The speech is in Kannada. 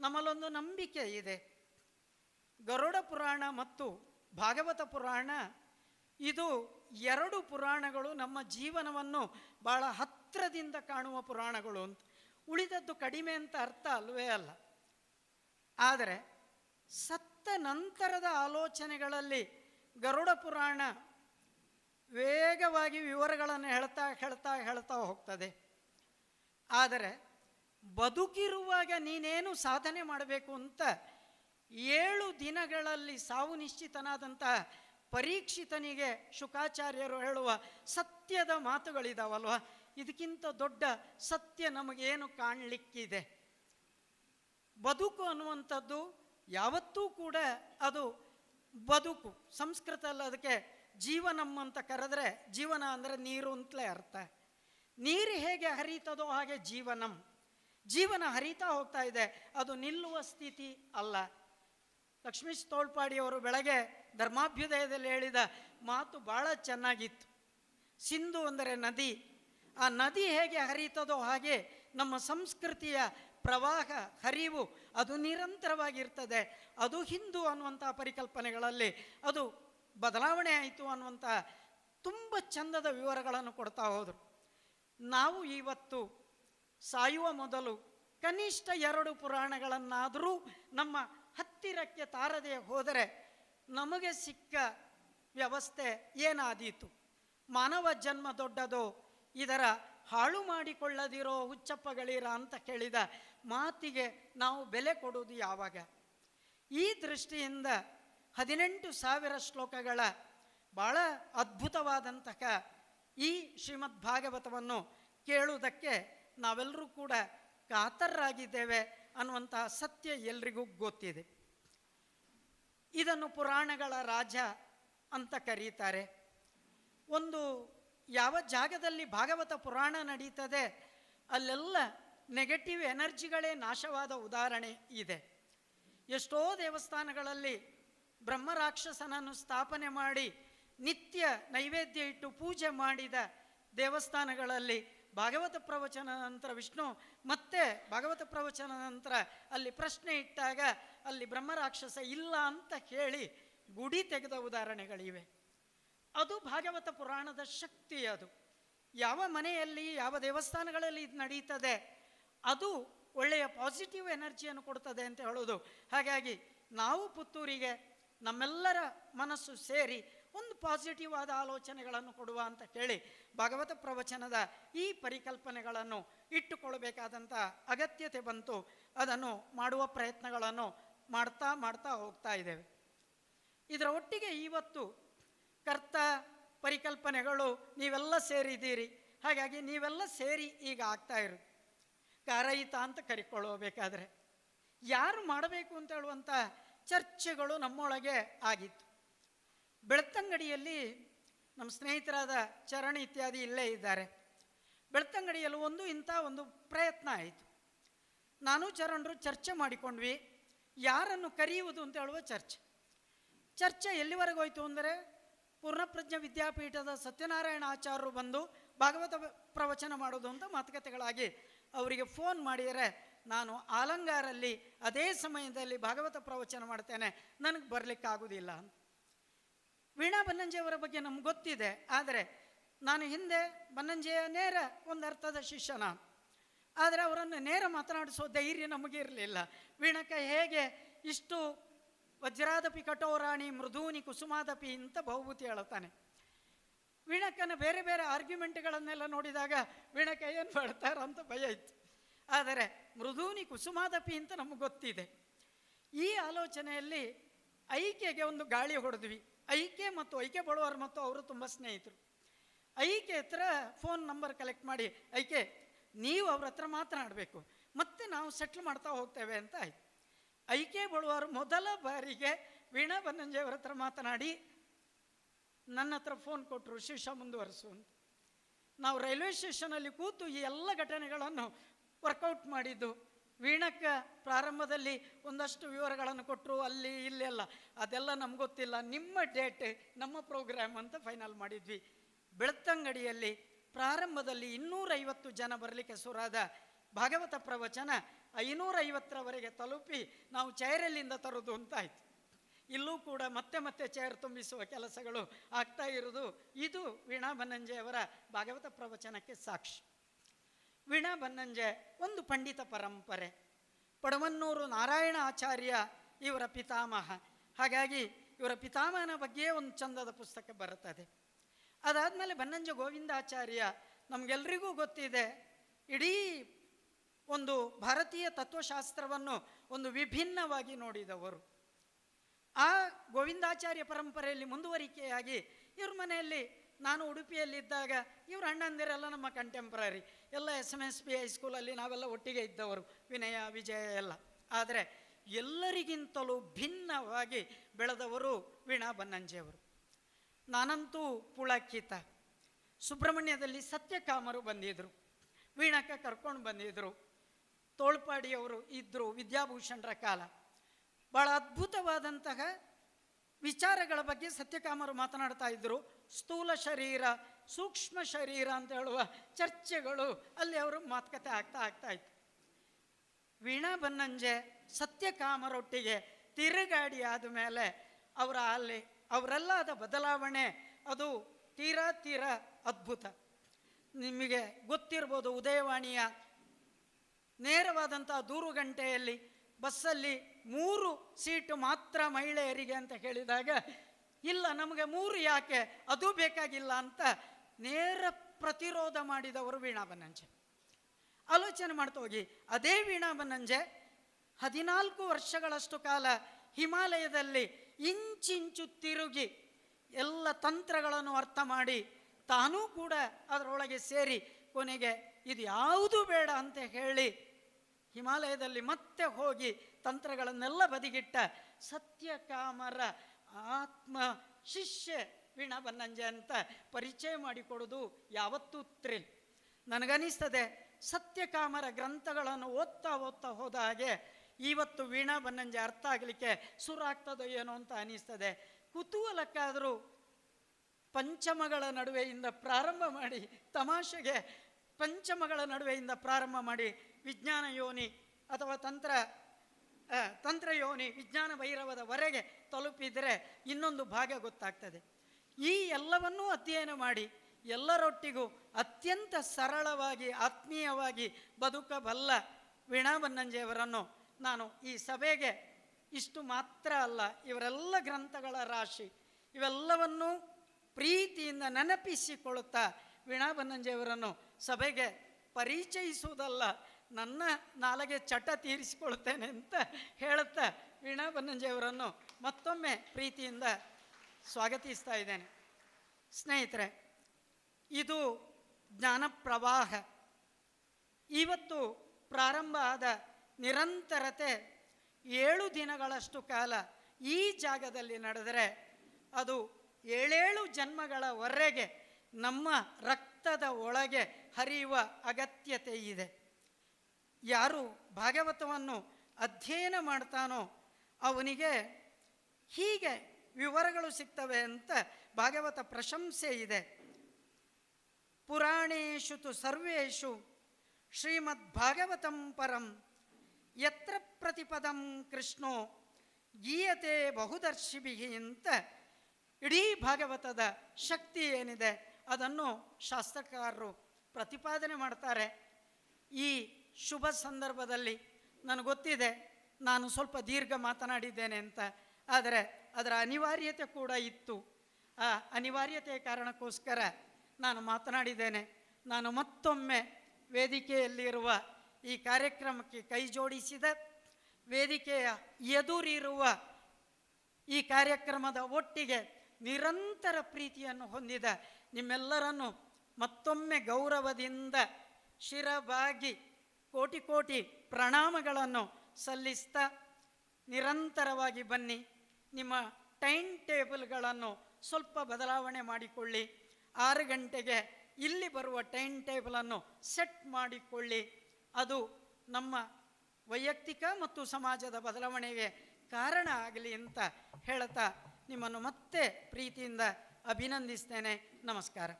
ನಮ್ಮಲ್ಲೊಂದು ನಂಬಿಕೆ ಇದೆ. ಗರುಡ ಪುರಾಣ ಮತ್ತು ಭಾಗವತ ಪುರಾಣ, ಇದು ಎರಡು ಪುರಾಣಗಳು ನಮ್ಮ ಜೀವನವನ್ನು ಬಹಳ ಹತ್ತಿರದಿಂದ ಕಾಣುವ ಪುರಾಣಗಳು ಅಂತ. ಉಳಿದದ್ದು ಕಡಿಮೆ ಅಂತ ಅರ್ಥ ಅಲ್ವೇ ಅಲ್ಲ. ಆದರೆ ಸತ್ತ ನಂತರದ ಆಲೋಚನೆಗಳಲ್ಲಿ ಗರುಡ ಪುರಾಣ ವೇಗವಾಗಿ ವಿವರಗಳನ್ನು ಹೇಳ್ತಾ ಹೇಳ್ತಾ ಹೇಳ್ತಾ ಹೋಗ್ತದೆ. ಆದರೆ ಬದುಕಿರುವಾಗ ನೀನೇನು ಸಾಧನೆ ಮಾಡಬೇಕು ಅಂತ ಏಳು ದಿನಗಳಲ್ಲಿ ಸಾವು ನಿಶ್ಚಿತನಾದಂತಹ ಪರೀಕ್ಷಿತನಿಗೆ ಶುಕಾಚಾರ್ಯರು ಹೇಳುವ ಸತ್ಯದ ಮಾತುಗಳಿದಾವಲ್ವ? ಇದಕ್ಕಿಂತ ದೊಡ್ಡ ಸತ್ಯ ನಮಗೇನು ಕಾಣಲಿಕ್ಕಿದೆ? ಬದುಕು ಅನ್ನುವಂಥದ್ದು ಯಾವತ್ತೂ ಕೂಡ ಅದು ಬದುಕು. ಸಂಸ್ಕೃತದಲ್ಲಿ ಅದಕ್ಕೆ ಜೀವನಂ ಅಂತ ಕರೆದ್ರೆ ಜೀವನ ಅಂದರೆ ನೀರು ಅಂತಲೇ ಅರ್ಥ. ನೀರು ಹೇಗೆ ಹರಿತದೋ ಹಾಗೆ ಜೀವನಂ ಜೀವನ ಹರಿತಾ ಹೋಗ್ತಾ ಇದೆ. ಅದು ನಿಲ್ಲುವ ಸ್ಥಿತಿ ಅಲ್ಲ. ಲಕ್ಷ್ಮೀಶ್ ತೋಳ್ಪಾಡಿಯವರು ಬೆಳಗ್ಗೆ ಧರ್ಮಾಭ್ಯುದಯದಲ್ಲಿ ಹೇಳಿದ ಮಾತು ಭಾಳ ಚೆನ್ನಾಗಿತ್ತು. ಸಿಂಧು ಅಂದರೆ ನದಿ. ಆ ನದಿ ಹೇಗೆ ಹರಿತದೋ ಹಾಗೆ ನಮ್ಮ ಸಂಸ್ಕೃತಿಯ ಪ್ರವಾಹ, ಹರಿವು ಅದು ನಿರಂತರವಾಗಿರ್ತದೆ. ಅದು ಹಿಂದೂ ಅನ್ನುವಂಥ ಪರಿಕಲ್ಪನೆಗಳಲ್ಲಿ ಅದು ಬದಲಾವಣೆ ಆಯಿತು ಅನ್ನುವಂಥ ತುಂಬ ಚಂದದ ವಿವರಗಳನ್ನು ಕೊಡ್ತಾ ಹೋದರು. ನಾವು ಇವತ್ತು ಸಾಯುವ ಮೊದಲು ಕನಿಷ್ಠ ಎರಡು ಪುರಾಣಗಳನ್ನಾದರೂ ನಮ್ಮ ಹತ್ತಿರಕ್ಕೆ ತಾರದೆ ಹೋದರೆ ನಮಗೆ ಸಿಕ್ಕ ವ್ಯವಸ್ಥೆ ಏನಾದೀತು? ಮಾನವ ಜನ್ಮ ದೊಡ್ಡದೋ? ಇದರ ಹಾಳು ಮಾಡಿಕೊಳ್ಳದಿರೋ ಹುಚ್ಚಪ್ಪಗಳಿರ ಅಂತ ಕೇಳಿದ ಮಾತಿಗೆ ನಾವು ಬೆಲೆ ಕೊಡುವುದು ಯಾವಾಗ? ಈ ದೃಷ್ಟಿಯಿಂದ ಹದಿನೆಂಟು ಸಾವಿರ ಶ್ಲೋಕಗಳ ಬಹಳ ಅದ್ಭುತವಾದಂತಹ ಈ ಶ್ರೀಮದ್ ಭಾಗವತವನ್ನು ಕೇಳುವುದಕ್ಕೆ ನಾವೆಲ್ಲರೂ ಕೂಡ ಕಾತರರಾಗಿದ್ದೇವೆ ಅನ್ನುವಂತಹ ಸತ್ಯ ಎಲ್ರಿಗೂ ಗೊತ್ತಿದೆ. ಇದನ್ನು ಪುರಾಣಗಳ ರಾಜ ಅಂತ ಕರೀತಾರೆ. ಒಂದು ಯಾವ ಜಾಗದಲ್ಲಿ ಭಾಗವತ ಪುರಾಣ ನಡೀತದೆ, ಅಲ್ಲೆಲ್ಲ ನೆಗೆಟಿವ್ ಎನರ್ಜಿಗಳೇ ನಾಶವಾದ ಉದಾಹರಣೆ ಇದೆ. ಎಷ್ಟೋ ದೇವಸ್ಥಾನಗಳಲ್ಲಿ ಬ್ರಹ್ಮರಾಕ್ಷಸನನ್ನು ಸ್ಥಾಪನೆ ಮಾಡಿ ನಿತ್ಯ ನೈವೇದ್ಯ ಇಟ್ಟು ಪೂಜೆ ಮಾಡಿದ ದೇವಸ್ಥಾನಗಳಲ್ಲಿ ಭಾಗವತ ಪ್ರವಚನ ನಂತರ ವಿಷ್ಣು ಮತ್ತೆ ಭಾಗವತ ಪ್ರವಚನ ನಂತರ ಅಲ್ಲಿ ಪ್ರಶ್ನೆ ಇಟ್ಟಾಗ ಅಲ್ಲಿ ಬ್ರಹ್ಮರಾಕ್ಷಸ ಇಲ್ಲ ಅಂತ ಹೇಳಿ ಗುಡಿ ತೆಗೆದ ಉದಾಹರಣೆಗಳಿವೆ. ಅದು ಭಾಗವತ ಪುರಾಣದ ಶಕ್ತಿ ಅದು. ಯಾವ ಮನೆಯಲ್ಲಿ, ಯಾವ ದೇವಸ್ಥಾನಗಳಲ್ಲಿ ಇದು ನಡೀತದೆ, ಅದು ಒಳ್ಳೆಯ ಪಾಸಿಟಿವ್ ಎನರ್ಜಿಯನ್ನು ಕೊಡ್ತದೆ ಅಂತ ಹೇಳೋದು. ಹಾಗಾಗಿ ನಾವು ಪುತ್ತೂರಿಗೆ ನಮ್ಮೆಲ್ಲರ ಮನಸ್ಸು ಸೇರಿ ಒಂದು ಪಾಸಿಟಿವ್ ಆದ ಆಲೋಚನೆಗಳನ್ನು ಕೊಡುವ ಅಂತ ಹೇಳಿ ಭಗವತ ಪ್ರವಚನದ ಈ ಪರಿಕಲ್ಪನೆಗಳನ್ನು ಇಟ್ಟುಕೊಳ್ಳಬೇಕಾದಂಥ ಅಗತ್ಯತೆ ಬಂತು. ಅದನ್ನು ಮಾಡುವ ಪ್ರಯತ್ನಗಳನ್ನು ಮಾಡ್ತಾ ಮಾಡ್ತಾ ಹೋಗ್ತಾ ಇದ್ದೇವೆ. ಇದರ ಒಟ್ಟಿಗೆ ಇವತ್ತು ಕರ್ತ ಪರಿಕಲ್ಪನೆಗಳು ನೀವೆಲ್ಲ ಸೇರಿದ್ದೀರಿ. ಹಾಗಾಗಿ ನೀವೆಲ್ಲ ಸೇರಿ ಈಗ ಆಗ್ತಾ ಇರು. ಕಾರಯಿತ ಅಂತ ಕರಿಕೊಳ್ಳಬೇಕಾದ್ರೆ ಯಾರು ಮಾಡಬೇಕು ಅಂತ ಹೇಳುವಂಥ ಚರ್ಚೆಗಳು ನಮ್ಮೊಳಗೆ ಆಗಿತ್ತು. ಬೆಳ್ತಂಗಡಿಯಲ್ಲಿ ನಮ್ಮ ಸ್ನೇಹಿತರಾದ ಚರಣ್ ಇತ್ಯಾದಿ ಇಲ್ಲೇ ಇದ್ದಾರೆ. ಬೆಳ್ತಂಗಡಿಯಲ್ಲಿ ಒಂದು ಇಂಥ ಒಂದು ಪ್ರಯತ್ನ ಆಯಿತು. ನಾನು ಚರಣರು ಚರ್ಚೆ ಮಾಡಿಕೊಂಡ್ವಿ, ಯಾರನ್ನು ಕರೆಯುವುದು ಅಂತ ಹೇಳುವ ಚರ್ಚೆ. ಚರ್ಚೆ ಎಲ್ಲಿವರೆಗೆ ಹೋಯಿತು ಅಂದರೆ, ಪೂರ್ಣಪ್ರಜ್ಞ ವಿದ್ಯಾಪೀಠದ ಸತ್ಯನಾರಾಯಣ ಆಚಾರ್ಯರು ಬಂದು ಭಾಗವತ ಪ್ರವಚನ ಮಾಡೋದು ಅಂತ ಮಾತುಕತೆಗಳಾಗಿ ಅವರಿಗೆ ಫೋನ್ ಮಾಡಿದರೆ, ನಾನು ಆಲಂಗಾರಲ್ಲಿ ಅದೇ ಸಮಯದಲ್ಲಿ ಭಾಗವತ ಪ್ರವಚನ ಮಾಡ್ತೇನೆ, ನನಗೆ ಬರಲಿಕ್ಕಾಗೋದಿಲ್ಲ ಅಂತ. ವೀಣಾ ಬನ್ನಂಜೆಯವರ ಬಗ್ಗೆ ನಮ್ಗೆ ಗೊತ್ತಿದೆ, ಆದರೆ ನಾನು ಹಿಂದೆ ಬನ್ನಂಜೆಯ ನೇರ ಒಂದು ಅರ್ಥದ ಶಿಷ್ಯನ. ಆದರೆ ಅವರನ್ನು ನೇರ ಮಾತನಾಡಿಸೋ ಧೈರ್ಯ ನಮಗೆ ಇರಲಿಲ್ಲ. ವೀಣಕ ಹೇಗೆ ಇಷ್ಟು ವಜ್ರಾದಪಿ ಕಠೋರಾಣಿ ಮೃದೂನಿ ಕುಸುಮಾದಪಿ ಅಂತ ಬಹುಭೂತಿ ಹೇಳುತ್ತಾನೆ. ವೀಣಕ್ಕನ ಬೇರೆ ಬೇರೆ ಆರ್ಗ್ಯುಮೆಂಟ್ಗಳನ್ನೆಲ್ಲ ನೋಡಿದಾಗ ವೀಣಕ ಏನು ಮಾಡ್ತಾರ ಅಂತ ಭಯ ಇತ್ತು. ಆದರೆ ಮೃದೂನಿ ಕುಸುಮಾದಪಿ ಅಂತ ನಮಗೆ ಗೊತ್ತಿದೆ. ಈ ಆಲೋಚನೆಯಲ್ಲಿ ಐಕ್ಯಗೆ ಒಂದು ಗಾಳಿ ಹೊಡೆದ್ವಿ. ಐಕೆ ಮತ್ತು ಐಕೆ ಬಳುವರು ಮತ್ತು ಅವರು ತುಂಬ ಸ್ನೇಹಿತರು. ಐಕೆ ಹತ್ರ ಫೋನ್ ನಂಬರ್ ಕಲೆಕ್ಟ್ ಮಾಡಿ ಐಕೆ ನೀವು ಅವ್ರ ಹತ್ರ ಮಾತನಾಡಬೇಕು. ಮತ್ತೆ ನಾವು ಸೆಟ್ಲ್ ಮಾಡ್ತಾ ಹೋಗ್ತೇವೆ ಅಂತ ಆಯ್ತು. ಐಕೆ ಬಳುವರು ಮೊದಲ ಬಾರಿಗೆ ವೀಣಾ ಬನ್ನಂಜೆಯವರ ಹತ್ರ ಮಾತನಾಡಿ, ನನ್ನ ಹತ್ರ ಫೋನ್ ಕೊಟ್ಟರು ಶಿಷ್ಯ ಮುಂದುವರಿಸು ಅಂತ. ನಾವು ರೈಲ್ವೆ ಸ್ಟೇಷನಲ್ಲಿ ಕೂತು ಈ ಎಲ್ಲ ಘಟನೆಗಳನ್ನು ವರ್ಕೌಟ್ ಮಾಡಿದ್ದು ವೀಣಕ್ಕ ಪ್ರಾರಂಭದಲ್ಲಿ ಒಂದಷ್ಟು ವಿವರಗಳನ್ನು ಕೊಟ್ಟರು ಅಲ್ಲಿ, ಇಲ್ಲಿ ಎಲ್ಲ. ಅದೆಲ್ಲ ನಮ್ಗೆ ಗೊತ್ತಿಲ್ಲ. ನಿಮ್ಮ ಡೇಟ್ ನಮ್ಮ ಪ್ರೋಗ್ರಾಮ್ ಅಂತ ಫೈನಲ್ ಮಾಡಿದ್ವಿ. ಬೆಳ್ತಂಗಡಿಯಲ್ಲಿ ಪ್ರಾರಂಭದಲ್ಲಿ ಇನ್ನೂರೈವತ್ತು ಜನ ಬರಲಿಕ್ಕೆ ಸುರಾದ ಭಾಗವತ ಪ್ರವಚನ ಐನೂರೈವತ್ತರವರೆಗೆ ತಲುಪಿ ನಾವು ಚೇರಲ್ಲಿಂದ ತರೋದು ಅಂತ ಆಯ್ತು. ಇಲ್ಲೂ ಕೂಡ ಮತ್ತೆ ಮತ್ತೆ ಚೇರ್ ತುಂಬಿಸುವ ಕೆಲಸಗಳು ಆಗ್ತಾ ಇರೋದು. ಇದು ವೀಣಾ ಬನಂಜೆಯವರ ಭಾಗವತ ಪ್ರವಚನಕ್ಕೆ ಸಾಕ್ಷಿ. ವೀಣಾ ಬನ್ನಂಜೆ, ಒಂದು ಪಂಡಿತ ಪರಂಪರೆ. ಪಡವನ್ನೂರು ನಾರಾಯಣ ಆಚಾರ್ಯ ಇವರ ಪಿತಾಮಹ. ಹಾಗಾಗಿ ಇವರ ಪಿತಾಮಹನ ಬಗ್ಗೆ ಒಂದು ಚಂದದ ಪುಸ್ತಕ ಬರುತ್ತದೆ. ಅದಾದಮೇಲೆ ಬನ್ನಂಜ ಗೋವಿಂದಾಚಾರ್ಯ, ನಮಗೆಲ್ರಿಗೂ ಗೊತ್ತಿದೆ, ಇಡೀ ಒಂದು ಭಾರತೀಯ ತತ್ವಶಾಸ್ತ್ರವನ್ನು ಒಂದು ವಿಭಿನ್ನವಾಗಿ ನೋಡಿದವರು. ಆ ಗೋವಿಂದಾಚಾರ್ಯ ಪರಂಪರೆಯಲ್ಲಿ ಮುಂದುವರಿಕೆಯಾಗಿ ಇವ್ರ ಮನೆಯಲ್ಲಿ ನಾನು ಉಡುಪಿಯಲ್ಲಿದ್ದಾಗ ಇವ್ರ ಅಣ್ಣಂದಿರೆಲ್ಲ ನಮ್ಮ ಕಂಟೆಂಪ್ರರಿ ಎಲ್ಲ ಎಸ್ ಎಂ ಎಸ್ ಪಿ ಹೈಸ್ಕೂಲಲ್ಲಿ ನಾವೆಲ್ಲ ಒಟ್ಟಿಗೆ ಇದ್ದವರು, ವಿನಯ, ವಿಜಯ ಎಲ್ಲ. ಆದರೆ ಎಲ್ಲರಿಗಿಂತಲೂ ಭಿನ್ನವಾಗಿ ಬೆಳೆದವರು ವೀಣಾ ಬನ್ನಂಜೆಯವರು. ನಾನಂತೂ ಪುಳಕಿತ. ಸುಬ್ರಹ್ಮಣ್ಯದಲ್ಲಿ ಸತ್ಯಕಾಮರು ಬಂದಿದ್ದರು ವೀಣಕ್ಕೆ ಕರ್ಕೊಂಡು ಬಂದಿದ್ದರು ತೋಳ್ಪಾಡಿಯವರು ಇದ್ದರು ವಿದ್ಯಾಭೂಷಣರ ಕಾಲ. ಭಾಳ ಅದ್ಭುತವಾದಂತಹ ವಿಚಾರಗಳ ಬಗ್ಗೆ ಸತ್ಯಕಾಮರು ಮಾತನಾಡ್ತಾ ಇದ್ದರು ಸ್ಥೂಲ ಶರೀರ, ಸೂಕ್ಷ್ಮ ಶರೀರ ಅಂತ ಹೇಳುವ ಚರ್ಚೆಗಳು ಅಲ್ಲಿ ಅವರು ಮಾತುಕತೆ ಆಗ್ತಾ ಆಗ್ತಾ ಇತ್ತು. ವೀಣಾ ಬನ್ನಂಜೆ ಸತ್ಯಕಾಮರೊಟ್ಟಿಗೆ ತಿರುಗಾಡಿ ಆದ ಮೇಲೆ ಅವರ ಅಲ್ಲಿ ಅವರೆಲ್ಲಾದ ಬದಲಾವಣೆ ಅದು ತೀರಾ ತೀರಾ ಅದ್ಭುತ. ನಿಮಗೆ ಗೊತ್ತಿರ್ಬೋದು ಉದಯವಾಣಿಯ ನೇರವಾದಂಥ ದೂರು ಗಂಟೆಯಲ್ಲಿ ಬಸ್ಸಲ್ಲಿ ಮೂರು ಸೀಟು ಮಾತ್ರ ಮಹಿಳೆಯರಿಗೆ ಅಂತ ಹೇಳಿದಾಗ ಇಲ್ಲ, ನಮಗೆ ಮೂರು ಯಾಕೆ? ಅದು ಬೇಕಾಗಿಲ್ಲ ಅಂತ ನೇರ ಪ್ರತಿರೋಧ ಮಾಡಿದವರು ವೀಣಾ ಬನ್ನಂಜೆ ಆಲೋಚನೆ ಮಾಡ್ತಾ ಹೋಗಿ, ಅದೇ ವೀಣಾ ಬನ್ನಂಜೆ ಹದಿನಾಲ್ಕು ವರ್ಷಗಳಷ್ಟು ಕಾಲ ಹಿಮಾಲಯದಲ್ಲಿ ಇಂಚಿಂಚು ತಿರುಗಿ ಎಲ್ಲ ತಂತ್ರಗಳನ್ನು ಅರ್ಥ ಮಾಡಿ ತಾನೂ ಕೂಡ ಅದರೊಳಗೆ ಸೇರಿ ಕೊನೆಗೆ ಇದು ಯಾವುದು ಬೇಡ ಅಂತ ಹೇಳಿ ಹಿಮಾಲಯದಲ್ಲಿ ಮತ್ತೆ ಹೋಗಿ ತಂತ್ರಗಳನ್ನೆಲ್ಲ ಬದಿಗಿಟ್ಟ ಸತ್ಯಕಾಮರ ಆತ್ಮ ಶಿಷ್ಯ ವೀಣಾ ಬನ್ನಂಜೆ ಅಂತ ಪರಿಚಯ ಮಾಡಿಕೊಡೋದು ಯಾವತ್ತೂ ಥ್ರಿಲ್ ನನಗನಿಸ್ತದೆ ಸತ್ಯಕಾಮರ ಗ್ರಂಥಗಳನ್ನು ಓದ್ತಾ ಓದ್ತಾ ಹೋದ ಹಾಗೆ ಇವತ್ತು ವೀಣಾ ಬನ್ನಂಜೆ ಅರ್ಥ ಆಗಲಿಕ್ಕೆ ಶುರು ಆಗ್ತದೋ ಏನೋ ಅಂತ ಅನಿಸ್ತದೆ. ಕುತೂಹಲಕ್ಕಾದರೂ ಪಂಚಮಗಳ ನಡುವೆಯಿಂದ ಪ್ರಾರಂಭ ಮಾಡಿ ತಮಾಷೆಗೆ ಪಂಚಮಗಳ ನಡುವೆಯಿಂದ ಪ್ರಾರಂಭ ಮಾಡಿ ವಿಜ್ಞಾನ ಯೋನಿ ಅಥವಾ ತಂತ್ರ ಆ, ತಂತ್ರ ಯೋನಿ ವಿಜ್ಞಾನ ಭೈರವದವರೆಗೆ ತಲುಪಿದರೆ ಇನ್ನೊಂದು ಭಾಗ ಗೊತ್ತಾಗ್ತದೆ. ಈ ಎಲ್ಲವನ್ನೂ ಅಧ್ಯಯನ ಮಾಡಿ ಎಲ್ಲರೊಟ್ಟಿಗೂ ಅತ್ಯಂತ ಸರಳವಾಗಿ ಆತ್ಮೀಯವಾಗಿ ಬದುಕಬಲ್ಲ ವೀಣಾ ಬನ್ನಂಜೆಯವರನ್ನು ನಾನು ಈ ಸಭೆಗೆ ಇಷ್ಟು ಮಾತ್ರ ಅಲ್ಲ ಇವರೆಲ್ಲ ಗ್ರಂಥಗಳ ರಾಶಿ ಇವೆಲ್ಲವನ್ನೂ ಪ್ರೀತಿಯಿಂದ ನೆನಪಿಸಿಕೊಳ್ಳುತ್ತಾ ವೀಣಾ ಬನ್ನಂಜೆಯವರನ್ನು ಸಭೆಗೆ ಪರಿಚಯಿಸುವುದಲ್ಲ ನನ್ನ ನಾಲಗೆ ಚಟ ತೀರಿಸಿಕೊಳ್ತೇನೆ ಅಂತ ಹೇಳುತ್ತಾ ವೀಣಾ ಬನ್ನಂಜೆಯವರನ್ನು ಮತ್ತೊಮ್ಮೆ ಪ್ರೀತಿಯಿಂದ ಸ್ವಾಗತಿಸ್ತಾ ಇದ್ದೇನೆ. ಸ್ನೇಹಿತರೆ, ಇದು ಜ್ಞಾನ ಪ್ರವಾಹ. ಇವತ್ತು ಪ್ರಾರಂಭ ಆದ ನಿರಂತರತೆ ಏಳು ದಿನಗಳಷ್ಟು ಕಾಲ ಈ ಜಾಗದಲ್ಲಿ ನಡೆದರೆ ಅದು ಏಳೇಳು ಜನ್ಮಗಳವರೆಗೆ ನಮ್ಮ ರಕ್ತದ ಒಳಗೆ ಹರಿಯುವ ಅಗತ್ಯತೆ ಇದೆ. ಯಾರು ಭಾಗವತವನ್ನು ಅಧ್ಯಯನ ಮಾಡ್ತಾನೋ ಅವನಿಗೆ ಹೀಗೆ ವಿವರಗಳು ಸಿಗ್ತವೆ ಅಂತ ಭಾಗವತ ಪ್ರಶಂಸೆ ಇದೆ. ಪುರಾಣೇಶು ತು ಸರ್ವೇಶು ಶ್ರೀಮದ್ ಭಾಗವತಂ ಪರಂ ಯತ್ರ ಪ್ರತಿಪದಂ ಕೃಷ್ಣೋ ಗೀಯತೆ ಬಹುದರ್ಶಿಭಿ ಅಂತ ಇಡೀ ಭಾಗವತದ ಶಕ್ತಿ ಏನಿದೆ ಅದನ್ನು ಶಾಸ್ತ್ರಕಾರರು ಪ್ರತಿಪಾದನೆ ಮಾಡ್ತಾರೆ. ಈ ಶುಭ ಸಂದರ್ಭದಲ್ಲಿ ನನಗೆ ಗೊತ್ತಿದೆ, ನಾನು ಸ್ವಲ್ಪ ದೀರ್ಘ ಮಾತನಾಡಿದ್ದೇನೆ ಅಂತ. ಆದರೆ ಅದರ ಅನಿವಾರ್ಯತೆ ಕೂಡ ಇತ್ತು. ಆ ಅನಿವಾರ್ಯತೆಯ ಕಾರಣಕ್ಕೋಸ್ಕರ ನಾನು ಮಾತನಾಡಿದ್ದೇನೆ. ನಾನು ಮತ್ತೊಮ್ಮೆ ವೇದಿಕೆಯಲ್ಲಿರುವ ಈ ಕಾರ್ಯಕ್ರಮಕ್ಕೆ ಕೈ ಜೋಡಿಸಿದ ವೇದಿಕೆಯ ಎದುರಿರುವ ಈ ಕಾರ್ಯಕ್ರಮದ ಒಟ್ಟಿಗೆ ನಿರಂತರ ಪ್ರೀತಿಯನ್ನು ಹೊಂದಿದ ನಿಮ್ಮೆಲ್ಲರನ್ನು ಮತ್ತೊಮ್ಮೆ ಗೌರವದಿಂದ ಶಿರಬಾಗಿ ಕೋಟಿ ಕೋಟಿ ಪ್ರಣಾಮಗಳನ್ನು ಸಲ್ಲಿಸ್ತಾ ನಿರಂತರವಾಗಿ ಬನ್ನಿ. ನಿಮ್ಮ ಟೈಮ್ ಟೇಬಲ್ಗಳನ್ನು ಸ್ವಲ್ಪ ಬದಲಾವಣೆ ಮಾಡಿಕೊಳ್ಳಿ. ಆರು ಗಂಟೆಗೆ ಇಲ್ಲಿ ಬರುವ ಟೈಮ್ ಟೇಬಲನ್ನು ಸೆಟ್ ಮಾಡಿಕೊಳ್ಳಿ. ಅದು ನಮ್ಮ ವೈಯಕ್ತಿಕ ಮತ್ತು ಸಮಾಜದ ಬದಲಾವಣೆಗೆ ಕಾರಣ ಆಗಲಿ ಅಂತ ಹೇಳ್ತಾ ನಿಮ್ಮನ್ನು ಮತ್ತೆ ಪ್ರೀತಿಯಿಂದ ಅಭಿನಂದಿಸ್ತೇನೆ. ನಮಸ್ಕಾರ.